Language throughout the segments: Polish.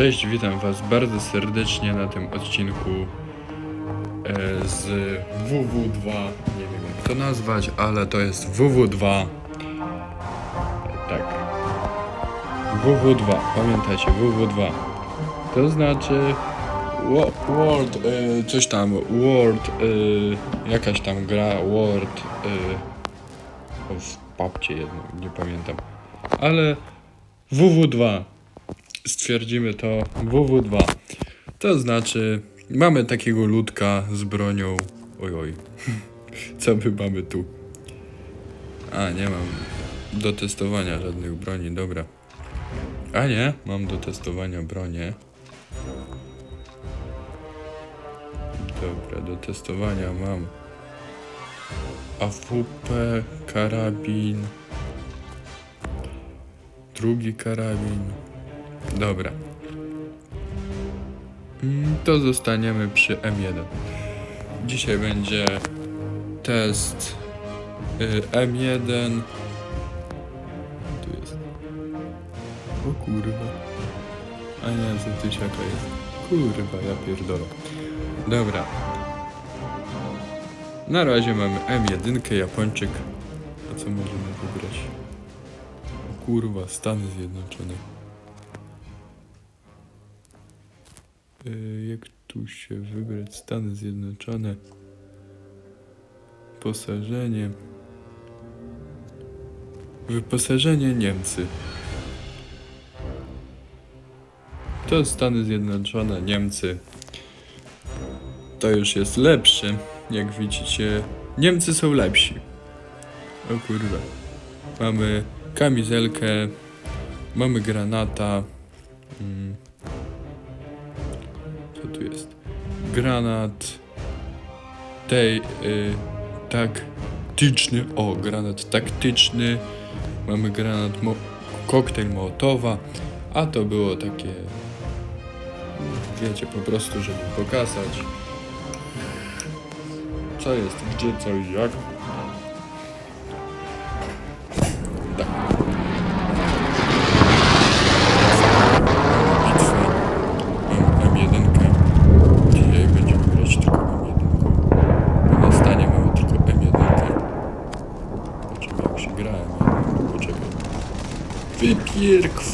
Cześć, witam Was bardzo serdecznie na tym odcinku e, z WW2. Nie wiem jak to nazwać, ale to jest WW2. E, Tak. WW2, pamiętacie, WW2. To znaczy wo- World, e, coś tam, World, e, jakaś tam gra, World, o, w papcie jedno, nie pamiętam. Ale WW2 stwierdzimy to WW2. To znaczy, mamy takiego ludka z bronią. Oj, oj. Co my mamy tu? A, nie mam do testowania żadnych broni, dobra. A nie, mam do testowania bronię. Dobra, do testowania mam AWP, karabin, drugi karabin. Dobra. Mm, To zostaniemy przy M1. Dzisiaj będzie test y, M1. Tu jest. O kurwa. A nie, za tysiaka jest. Kurwa, ja pierdolę. Dobra. Na razie mamy M1, Japończyk. A co możemy wybrać? Kurwa, Stany Zjednoczone. Jak tu się wybrać? Stany Zjednoczone. Wyposażenie. Wyposażenie Niemcy. To Stany Zjednoczone, Niemcy. To już jest lepsze. Jak widzicie, Niemcy są lepsi. O kurwa. Mamy kamizelkę, mamy granata. Mm. Granat. Tej. Y, taktyczny. O, granat taktyczny. Mamy granat. Mo- koktajl Mołotowa. A to było takie. Wiecie, po prostu, żeby pokazać. Co jest, gdzie, co i jak.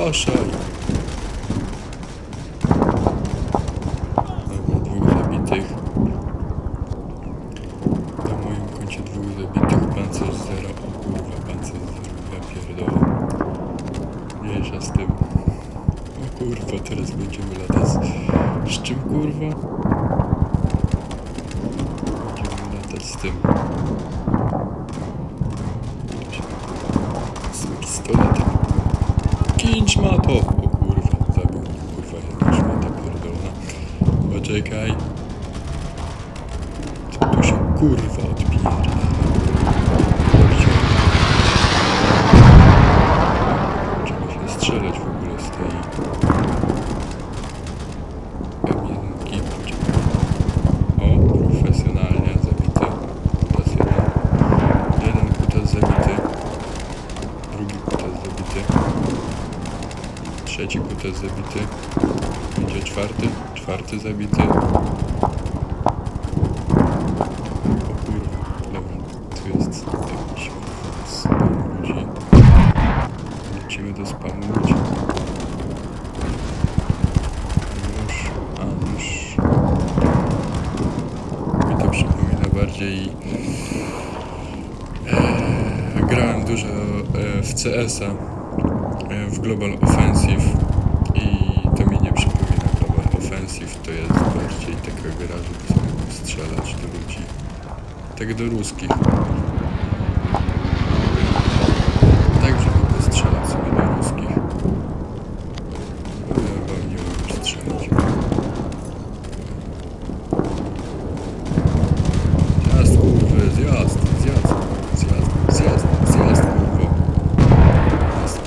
Wypierkwaszaj! Dobra, dwóch zabitych. Na moim koncie dwóch zabitych. Pancerz 0. O kurwa, pancerz 0. Ja pierdolę. Mniejsza z tym. O kurwa, teraz będziemy latać. Z czym kurwa? Będziemy latać z tym. 5 ma to. O kurwa, tak, to był kurwa jakaś mata pierdolona. Poczekaj. Co tu się kurwa Trzeci kutas zabity. Będzie czwarty. Czwarty zabity. O. Tu jest jakiś do spamu ludzi. Nóż. A. Mi to przypomina bardziej... E, grałem dużo e, w CS-a e, w Global Offensive i to mi nie przypomina Global Offensive, to jest bardziej taka gra, żeby sobie strzelać do ludzi. Tak do ruskich. Tak, żeby postrzelać sobie do ruskich. Ale wam nie mogę strzelać. Zjazd, kurwy, zjazd, zjazd, zjazd, zjazd, zjazd, kurwa. Zjazd,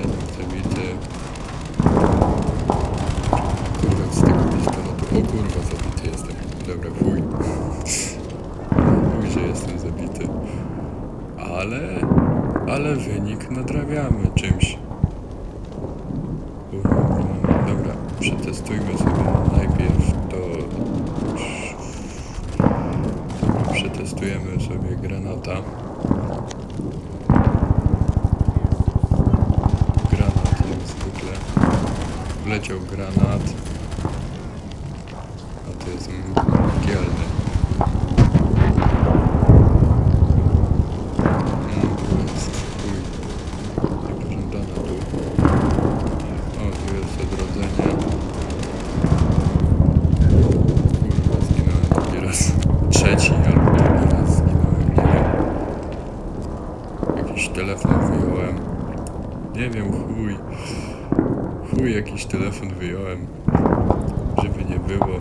Jeden zabity. Kurwa, z tego pistoletu. O kurwa, zabity jestem. Dobra, chuj. Chuj, że jestem zabity. Ale ale wynik nadrabiamy czymś. Kurwa, Dobra, przetestujmy sobie najpierw to... Przetestujemy sobie granata. Granat jak zwykle. Wleciał granat. Wyjąłem. Żeby nie było.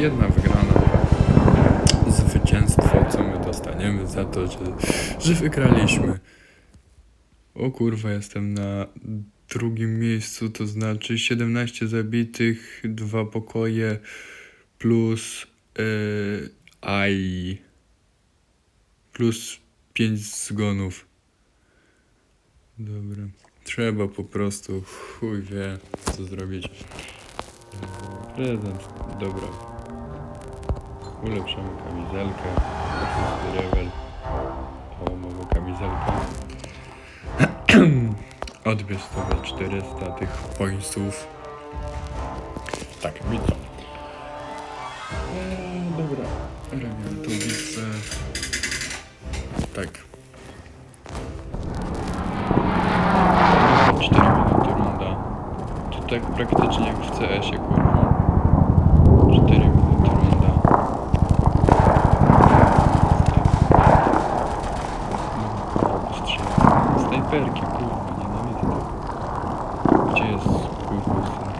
Jedna wygrana. Zwycięstwo, co my dostaniemy za to, że, że wygraliśmy. O kurwa, jestem na drugim miejscu, to znaczy 17 zabitych, dwa pokoje plus yy, AI plus 5 zgonów. Dobra. Trzeba po prostu, chuj wie, co zrobić. Prezent, dobra. Ulepszamy kamizelkę. Szósty level. O, mamy kamizelkę. Odbierz sobie 400 tych pointsów. Tak, widzę. Eee, dobra. Robimy tą widzę. Tak. 4 minuty runda. To tak praktycznie jak w CS-ie, kurwa. 4 minuty runda. No, kurwa, strzelać. Snajperki, kurwa, nienawidzę tego. Gdzie jest, kurwa, sen?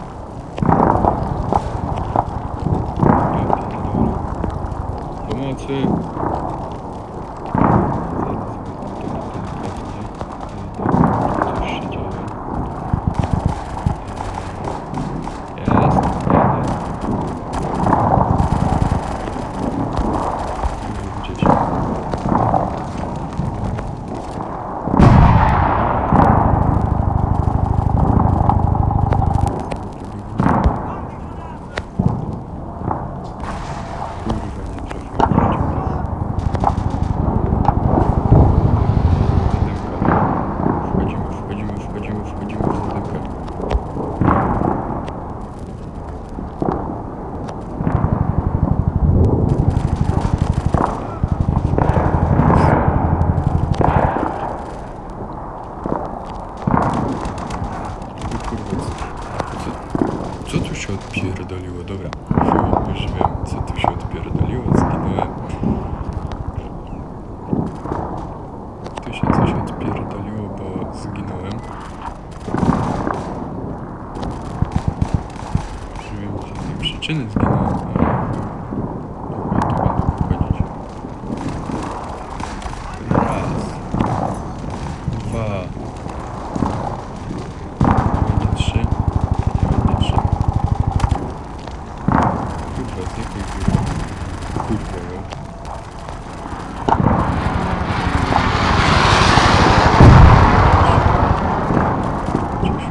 Ja pierdolę. Pomocy! Zaraz delikatnie. Coś się dzieje. Jest, jadę. Gdzieś. Kurwa, nie trafiłem. Zadymka. Wchodzimy, wchodzimy, wchodzimy, wchodzimy w zadymkę. Kurwa, co, co tu się odpierdoliło? Dobra, chuj, już wiem, co tu się odpierdoliło, zginąłem. Tu się coś odpierdoliło, bo zginąłem. Już wiem, z jakiej przyczyny zginąłem. ale Dobra, tu będę wychodzić. Raz. Dwa. Będzie trzy. Nie będzie trzy. Kurwa, z jakiej góry? Kurwa, ją. Gdzieś.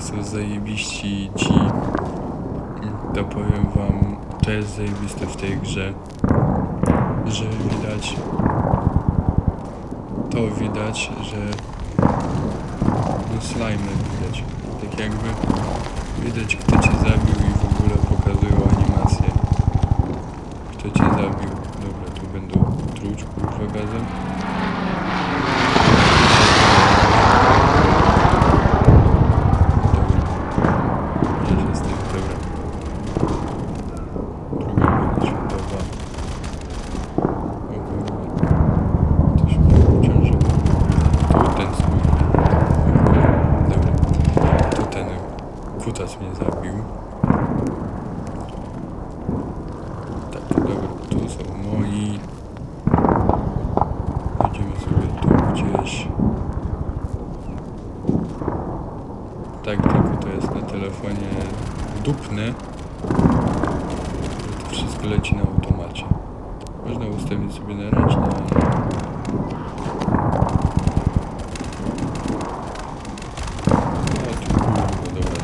są zajebiści ci, to powiem wam, to jest zajebiste w tej grze, że widać, to widać, że no slime widać, tak jakby widać kto cię zabił i w ogóle pokazują animację, kto cię zabił. Dobra, tu będą truć kurwa gazem. Dobra. Gdzieś jest tych, dobra. Druga wojna światowa. O kurwa. To się uciążyło. Tu ten swój. O kurwa. Dobra. Tu ten kutas mnie zabił. Tak, dobra. Tu są moi. Idziemy sobie tu gdzieś. Tak, tylko to jest na telefonie dupny. To wszystko leci na automacie. Można ustawić sobie na ręczne, ale... No tu kurwa, dobra.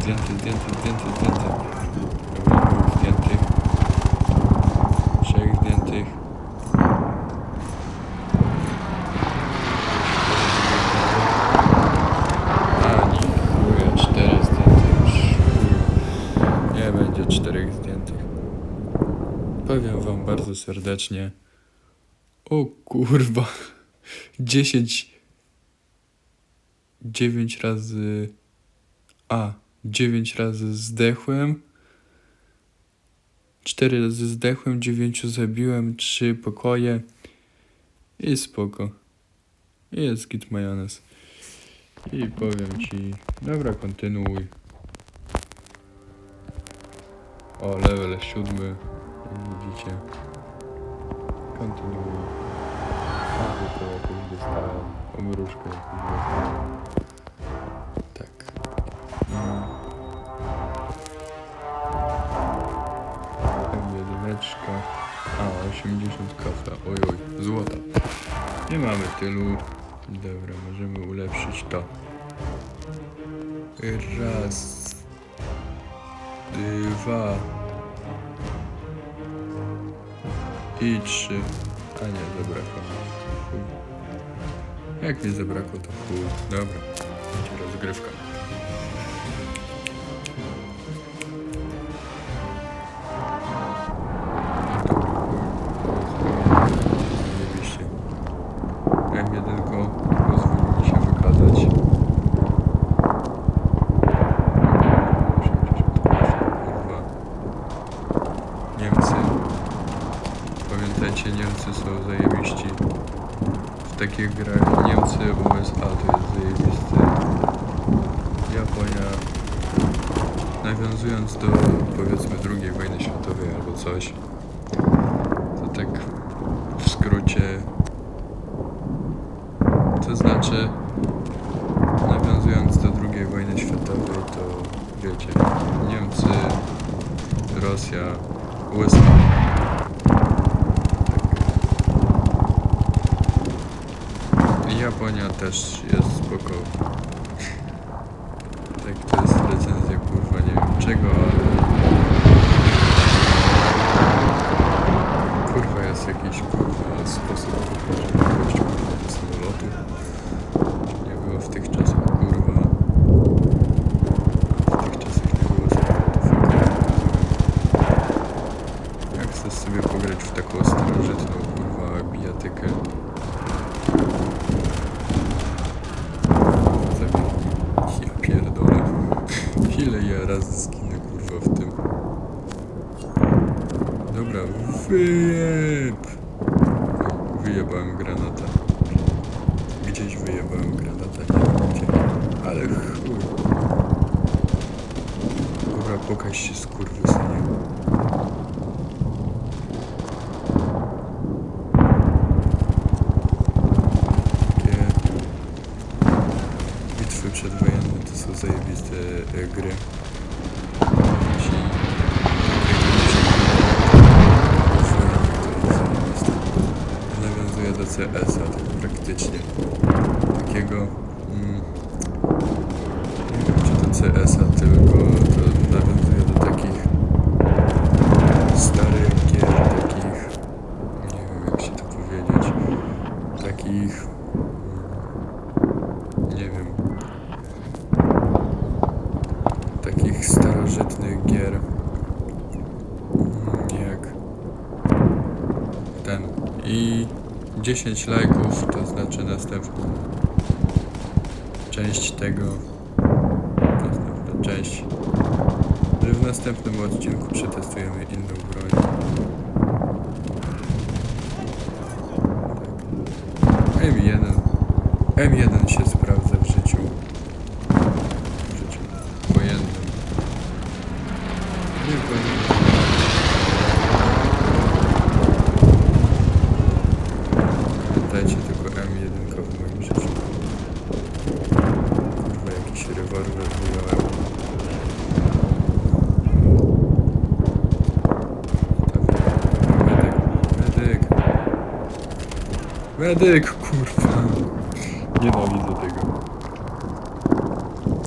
Zdjęty, zdjęty, zdjęty, zdjęty. Dobra, dwóch zdjętych. Trzech zdjętych. Ani chuja, cztery zdjęte już. chuj. Nie będzie czterech zdjętych. Powiem wam bardzo serdecznie. O kurwa. Dziesięć. Dziewięć razy. A. Dziewięć razy zdechłem. Cztery razy zdechłem, dziewięciu zabiłem, trzy pokoje. I spoko. Jest git majonez. I powiem ci, dobra, kontynuuj. O, level siódmy, jak widzicie. Kontynuuj. A, to jakąś dostałem, omrużkę jakąś dostałem. Tak. Mm. Jedyneczka. A, 80 kafla, ojoj, złota. Nie mamy tylu. Dobra, możemy ulepszyć to. Raz. Dwa. I trzy. A nie, zabrakło. Chuj. Jak mi zabrakło, to chuj. Dobra, będzie rozgrywka. Takich grach Niemcy, USA to jest zajebisty. Japonia. Nawiązując do powiedzmy II wojny światowej albo coś, to tak w skrócie to znaczy, nawiązując do II wojny światowej, to wiecie, Niemcy, Rosja, też jest zajebiste e, gry. Ci Nawiązuje do CS-a tak praktycznie. Takiego. Mm, nie wiem, czy to CS-a, tylko to nawiązuje do takich starych gier, takich, nie wiem jak się to powiedzieć, takich, mm, nie wiem, takich starożytnych gier, mm, jak ten. I 10 lajków to znaczy następną część tego, następna część, że w następnym odcinku przetestujemy inną broń. Tak. M1. M1 się sprawdza w życiu. W życiu wojennym. Nie wojennym. Dajcie tylko M1 w moim życiu. Kurwa, jakiś rewolwer wyjąłem. Medyk, medyk. Medyk, kurwa. Nienawidzę tego.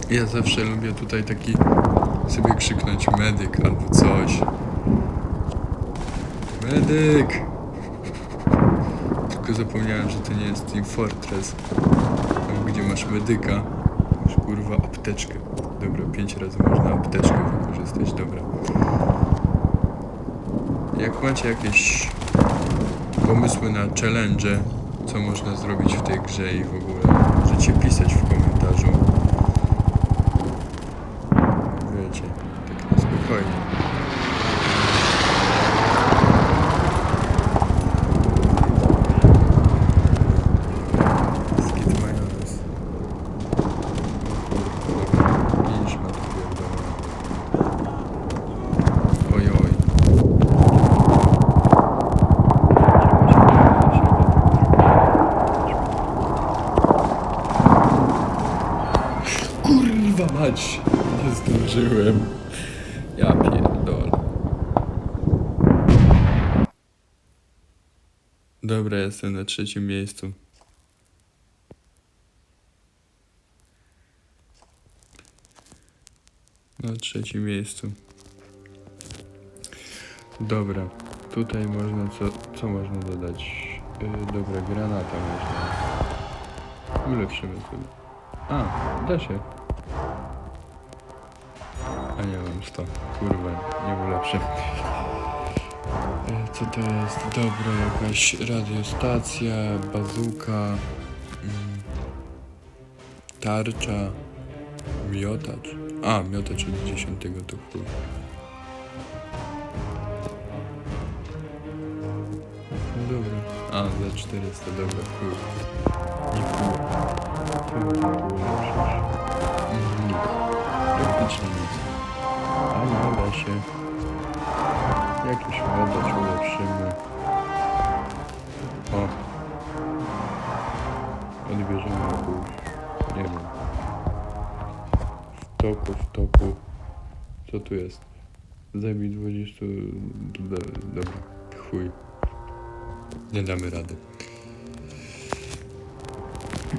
Ja zawsze lubię tutaj taki sobie krzyknąć medyk albo coś. Medyk! Tylko zapomniałem, że to nie jest Team Fortress. Tam, gdzie masz medyka, masz kurwa apteczkę. Dobra, pięć razy można apteczkę wykorzystać, dobra. Jak macie jakieś pomysły na challenge, co można zrobić w tej grze i w ogóle, możecie pisać w komentarzu. Wiecie, tak na spokojnie. Skit majonez. Pięć ma tu pierdolone. Oj, oj. Kurwa mać! Nie Ja pierdolę. Dobra, jestem na trzecim miejscu. Na trzecim miejscu. Dobra, tutaj można co, co można dodać? Yy, dobra, granata można. Ulepszymy sobie. A, da się. Nie mam 100. Kurwa, nie ulepszę. E, Co to jest? Dobra, jakaś radiostacja, bazuka, mm, tarcza, miotacz. A, miotacz od 10 to chuj. Dobra. A, za 400, dobra, chuj. Nie chuj. Co można było ulepszyć? Mm, Nic. Praktycznie nic. A nie da się. Jakiś miotacz ulepszymy. O. Odbierzemy jakąś, nie wiem. W toku, w toku. Co tu jest? Zabij 20... do- Dobra, chuj. Nie damy rady.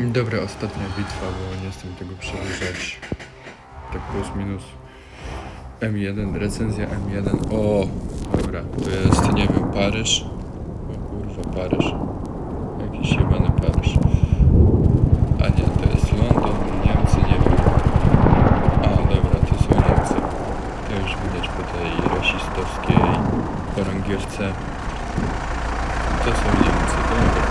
Dobra, ostatnia bitwa, bo nie chcę tego przedłużać. Tak plus minus. M1, recenzja M1. O, dobra, to jest, nie wiem, Paryż. O kurwa, Paryż. Jakiś jebany Paryż. A nie, to jest Londyn, Niemcy, nie wiem. A, dobra, to są Niemcy. To już widać po tej rasistowskiej chorągiewce. To są Niemcy, dobra.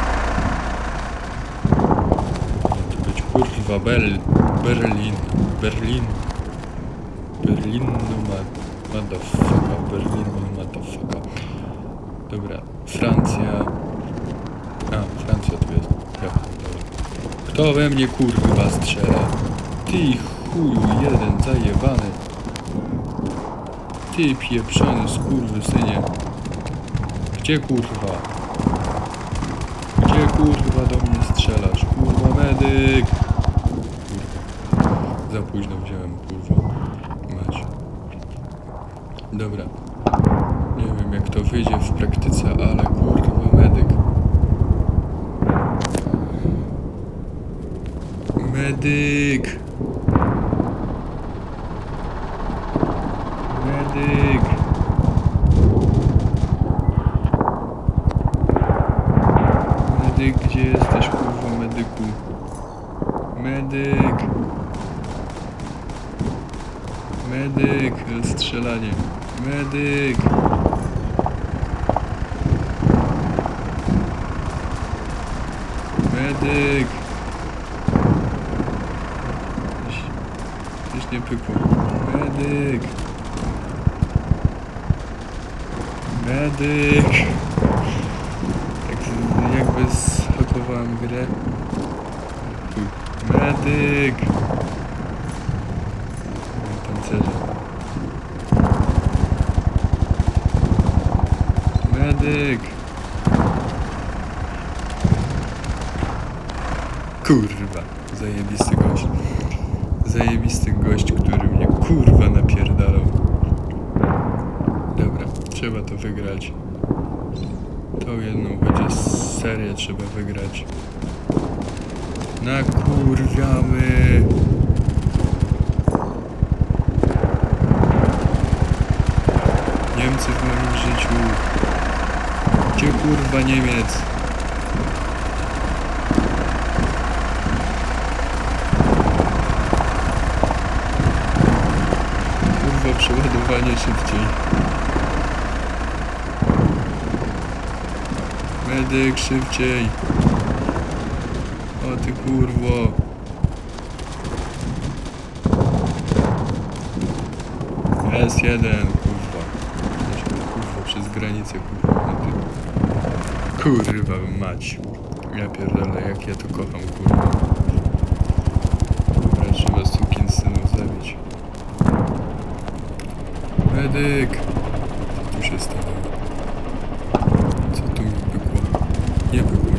To być kurwa Berlin. Berlin. Berlin ma motherfucker. Berlin no motherfucker. Dobra, Francja. A, Francja tu jest. Ja pierdolę. Kto we mnie kurwa strzela? Ty chuju jeden zajebany. Ty pieprzony skurwysynie. Gdzie kurwa? Gdzie kurwa do mnie strzelasz? Kurwa medyk! Kurwa. Za późno wziąłem Dobra. Nie wiem jak to wyjdzie w praktyce, ale kurwa medyk. Medyk! Medyk! Medyk! Tak jakby zhakowałem grę. Medyk! Pancerze. Medyk! Kurwa, zajebisty gość. Zajebisty gość, który mnie kurwa napierdalał. Trzeba to wygrać. Tą jedną chociaż serię trzeba wygrać. Nakurwiamy! Niemcy w moim życiu. Gdzie kurwa Niemiec? Kurwa, przeładowanie szybciej. Medyk, szybciej. O ty kurwo. S1, kurwa. Kurwa, przez granicę, kurwa. Kurwa mać. Ja pierdolę, jak ja to kocham, kurwa. Dobra, trzeba synów zabić. Medyk! Co tu się stało? Co tu mi?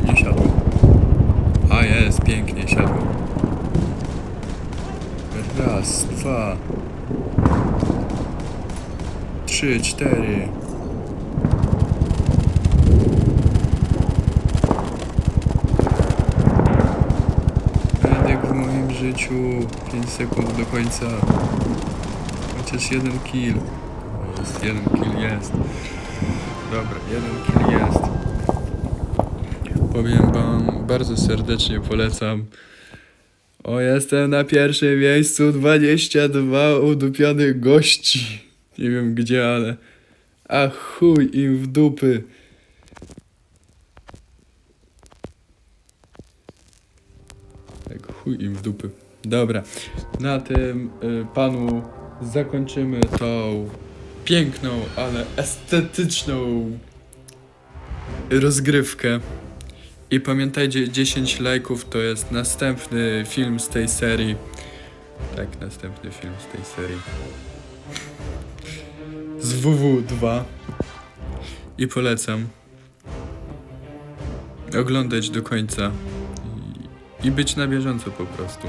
Nie pykło, nie siadło. A jest, pięknie, siadło. Raz, dwa. Trzy, cztery. Medyk w moim życiu. 5 sekund do końca. Chociaż jeden kill. Jest, jeden kill jest. Dobra, jeden kill jest. Powiem wam, bardzo serdecznie polecam. O, jestem na pierwszym miejscu, 22 udupionych gości. Nie wiem gdzie, ale... A chuj im w dupy. Tak, chuj im w dupy. Dobra, na tym y, panu zakończymy tą piękną, ale estetyczną rozgrywkę. I pamiętajcie, 10 lajków to jest następny film z tej serii. Tak, następny film z tej serii. Z WW2. I polecam oglądać do końca i, i być na bieżąco po prostu.